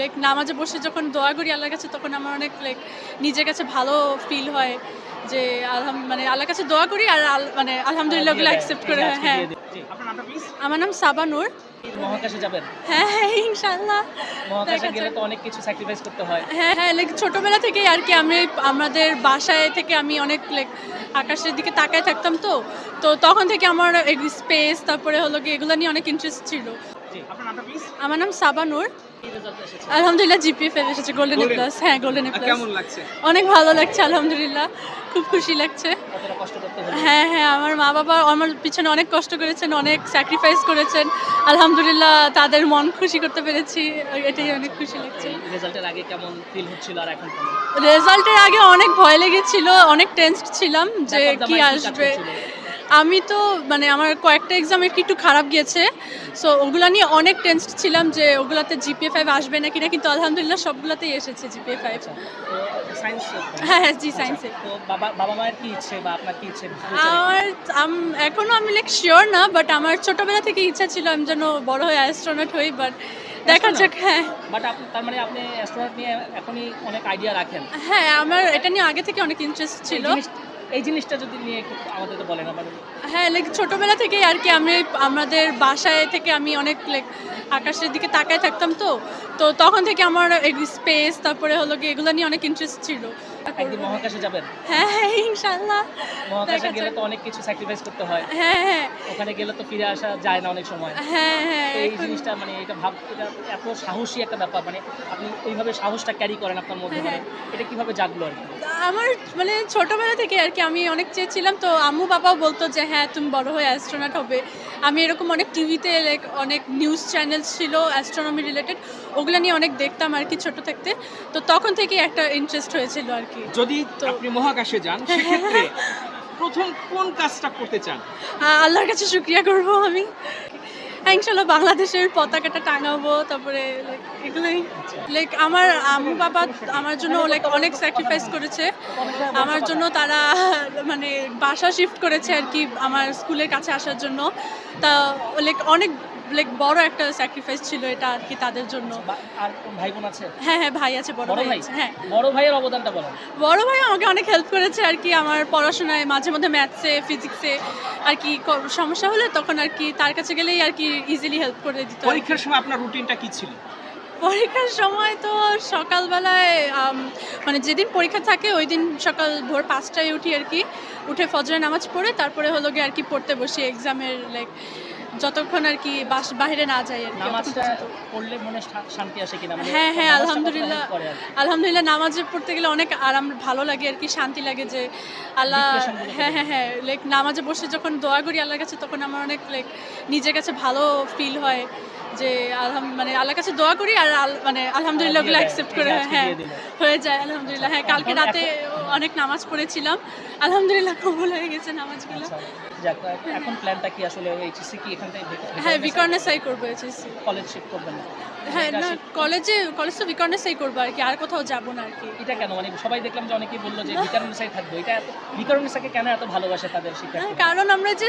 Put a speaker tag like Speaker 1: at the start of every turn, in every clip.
Speaker 1: Like নামাজে বসে যখন দোয়া করি আল্লাহর কাছে তখন আমার অনেক লাইক নিজের কাছে ভালো ফিল হয় যে আলহাম মানে আল্লাহর কাছে দোয়া করি আর মানে আলহামদুলিল্লাহ ওগুলো অ্যাকসেপ্ট করে হ্যাঁ
Speaker 2: প্লিজ
Speaker 1: আমার নাম সাবানুর
Speaker 2: মহাকাশে যাবেন।
Speaker 1: হ্যাঁ হ্যাঁ ইনশাল্লাহ
Speaker 2: মহাকাশে গেলে তো অনেক কিছু স্যাক্রিফাইস করতে হয়।
Speaker 1: হ্যাঁ হ্যাঁ লাইক ছোটবেলা থেকেই আর কি আমি আমাদের বাসায় থেকে আমি অনেক লাইক আকাশের দিকে তাকায় থাকতাম তো। তো তখন থেকে আমার স্পেস তারপরে হলো কি এগুলো নিয়ে অনেক ইন্টারেস্ট ছিল। আমার নাম সাবানুর আলহামদুলিল্লাহ জিপিএ ফেল এসেছে গোল্ডেন
Speaker 3: Golden?
Speaker 1: প্লাস হ্যাঁ গোল্ডেন প্লাস
Speaker 3: কেমন লাগছে?
Speaker 1: অনেক ভালো লাগছে আলহামদুলিল্লাহ খুব খুশি লাগছে। হ্যাঁ হ্যাঁ আমার মা বাবা আমার পিছনে অনেক কষ্ট করেছেন অনেক স্যাক্রিফাইস করেছেন। আলহামদুলিল্লাহ তাদের মন খুশি করতে পেরেছি এটাই অনেক খুশি লাগছে।
Speaker 2: রেজাল্টের আগে কেমন ফিল হচ্ছিল আর এখন
Speaker 1: রেজাল্টের আগে অনেক ভয় লেগেছিল অনেক টেন্সড ছিলাম যে কি আসবে? আমি তো মানে আমার কয়েকটা এক্সাম একটু একটু খারাপ গিয়েছে। সো ওগুলা নিয়ে অনেক টেন্সড ছিলাম যে ওগুলাতে জিপিএ ফাইভ আসবে নাকি না কিন্তু আলহামদুলিল্লাহ সবগুলাতেই এসেছে জিপিএ ফাইভ
Speaker 2: আচ্ছা সায়েন্স
Speaker 1: হ্যাঁ হ্যাঁ জি সায়েন্সে
Speaker 2: তো বাবা বাবা মায়ের কি ইচ্ছে বা আপনার কি ইচ্ছে?
Speaker 1: আমার আম- এখনও আমি লাইক শিওর না বাট আমার ছোটবেলা থেকে ইচ্ছা ছিল আমি যেন বড় হয়ে অ্যাস্ট্রোনট হই বাট দেখা যাক হ্যাঁ।
Speaker 2: বাট তার মানে আপনি অ্যাস্ট্রোনট নিয়ে এখনই অনেক আইডিয়া রাখেন?
Speaker 1: হ্যাঁ আমার এটা নিয়ে আগে থেকে অনেক ইন্টারেস্ট ছিল।
Speaker 2: এই জিনিসটা যদি নিয়ে আমাদের তো বলেন আমাদের।
Speaker 1: হ্যাঁ লাইক ছোটোবেলা থেকেই আর কি আমি আমাদের বাসায় থেকে আমি অনেক লাইক আকাশের দিকে তাকায় থাকতাম তো। তো তখন থেকে আমার স্পেস তারপরে হলো কি এগুলো নিয়ে অনেক ইন্টারেস্ট ছিল।
Speaker 2: একদিন মহাকাশে যাবেন?
Speaker 1: হ্যাঁ হ্যাঁ ইনশাল্লাহ।
Speaker 2: মহাকাশে গেলে তো অনেক কিছু স্যাক্রিফাইস করতে হয়।
Speaker 1: হ্যাঁ হ্যাঁ
Speaker 2: ওখানে গেলে তো ফিরে আসা যায় না অনেক সময়।
Speaker 1: হ্যাঁ হ্যাঁ
Speaker 2: এই জিনিসটা মানে এটা ভাব এটা এত সাহসী একটা ব্যাপার মানে আপনি এইভাবে সাহসটা ক্যারি করেন আপনার মধ্যে মানে এটা কীভাবে জাগলো আর
Speaker 1: আমার মানে ছোটবেলা থেকে আর কি আমি অনেক চেয়েছিলাম তো আম্মু বাবাও বলতো যে হ্যাঁ তুমি বড় হয়ে অ্যাস্ট্রোনট হবে। আমি এরকম অনেক টিভিতে লাইক অনেক নিউজ চ্যানেল ছিল অ্যাস্ট্রোনমি রিলেটেড ওগুলো নিয়ে অনেক দেখতাম আর কি ছোট থাকতে। তো তখন থেকেই একটা ইন্টারেস্ট হয়েছিল আর কি।
Speaker 3: যদি আপনি মহাকাশে যান সেক্ষেত্রে প্রথম কোন কাজটা করতে চান?
Speaker 1: আল্লাহর কাছে শুক্রিয়া করব আমি। ইনশাল্লাহ বাংলাদেশের পতাকাটা টাঙাবো তারপরে এগুলোই। লাইক আমার আম্মু বাবা আমার জন্য লাইক অনেক স্যাক্রিফাইস করেছে। আমার জন্য তারা মানে বাসা শিফট করেছে আর কি আমার স্কুলের কাছে আসার জন্য। তা লাইক অনেক লাইক বড় একটা স্যাক্রিফাইস ছিল এটা আর কি তাদের জন্য।
Speaker 2: আর ভাই বোন আছে?
Speaker 1: হ্যাঁ হ্যাঁ ভাই আছে বড় ভাই হ্যাঁ।
Speaker 2: বড় ভাইয়ের অবদানটা বলেন।
Speaker 1: বড় ভাই আমাকে অনেক হেল্প করেছে আর কি আমার পড়াশোনায় মাঝে মধ্যে ম্যাথসে ফিজিক্সে আর কি সমস্যা হলে তখন আর কি তার কাছে গেলেই আর কি ইজিলি হেল্প করে দিত।
Speaker 3: পরীক্ষার সময় আপনার রুটিনটা কি ছিল?
Speaker 1: পরীক্ষার সময় তো সকালবেলায় মানে যেদিন পরীক্ষা থাকে ওই দিন সকাল ভোর পাঁচটায় উঠি আর কি। উঠে ফজরের নামাজ পড়ে তারপরে হলো গিয়ে আর কি পড়তে বসি এক্সামের লাইক যতক্ষণ আর কি বাইরে না যাই আর কি
Speaker 2: নামাজটা পড়লে মনে শান্তি আসে কিনা?
Speaker 1: হ্যাঁ, হ্যাঁ, আলহামদুলিল্লাহ। আলহামদুলিল্লাহ নামাজে পড়তে গেলে অনেক আরাম ভালো লাগে আর কি শান্তি লাগে যে আল্লাহ হ্যাঁ হ্যাঁ হ্যাঁ লাইক নামাজে বসে যখন দোয়া করি আল্লাহর কাছে তখন আমার অনেক লাইক নিজের কাছে ভালো ফিল হয় যে আলহাম মানে আল্লাহর কাছে দোয়া করি আর আল- মানে আলহামদুলিল্লাহ ওগুলো অ্যাকসেপ্ট করে হ্যাঁ হয়ে যায় আলহামদুলিল্লাহ। হ্যাঁ কালকে রাতে অনেক নামাজ পড়েছিলাম। আলহামদুলিল্লাহ কবুল হয়ে গেছে নামাজগুলো।
Speaker 2: আচ্ছা, যাক, এখন প্ল্যানটা কি আসলে এইচএসসি কি এখান থেকে
Speaker 1: হ্যাঁ বিকর্নেসাই করব এসএসসি
Speaker 2: কলেজ শিফট করবেন না।
Speaker 1: হ্যাঁ না কলেজে কলেজ তো বিকর্নেসাই করব আর কি আর কোথাও যাব না আর কি।
Speaker 2: এটা কেন? মানে সবাই দেখলাম যে অনেকেই বলল যে বিকারণসাই থাকবে। এটা এত বিকারণসাকে কেন এত ভালোবাসে তাদের
Speaker 1: হ্যাঁ,
Speaker 2: শিক্ষার্থী
Speaker 1: কারণ আমরা যে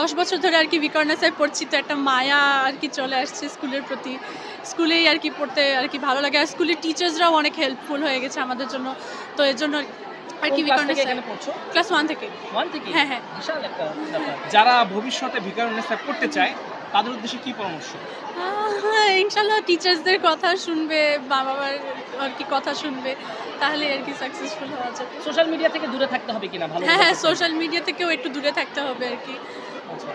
Speaker 1: দশ বছর ধরে আর কি বিকর্ণাসায় পড়ছি তো একটা মায়া আর কি চলে আসছে স্কুলের প্রতি। স্কুলেই আর কি পড়তে আর কি ভালো লাগে। আর স্কুলের টিচার্সরাও অনেক হেল্পফুল হয়ে গেছে আমাদের জন্য। তো এর জন্য আর কি
Speaker 2: এখানে পড়ছো?
Speaker 1: ক্লাস ওয়ান থেকে।
Speaker 2: ওয়ান থেকে?
Speaker 1: হ্যাঁ, হ্যাঁ।
Speaker 2: বিশাল একটা
Speaker 3: যারা ভবিষ্যতে ভিকারুন্নেসা করতে চায় তাদের উদ্দেশ্যে কি পরামর্শ?
Speaker 1: ইনশাল্লাহ টিচার্সদের কথা শুনবে মা বাবার আর কি কথা শুনবে তাহলে আর কি সাকসেসফুল হওয়া যাবে।
Speaker 2: সোশ্যাল মিডিয়া থেকে দূরে থাকতে হবে কিনা? ভালো
Speaker 1: হ্যাঁ হ্যাঁ সোশ্যাল মিডিয়া থেকেও একটু দূরে থাকতে হবে আর কি।
Speaker 2: আচ্ছা।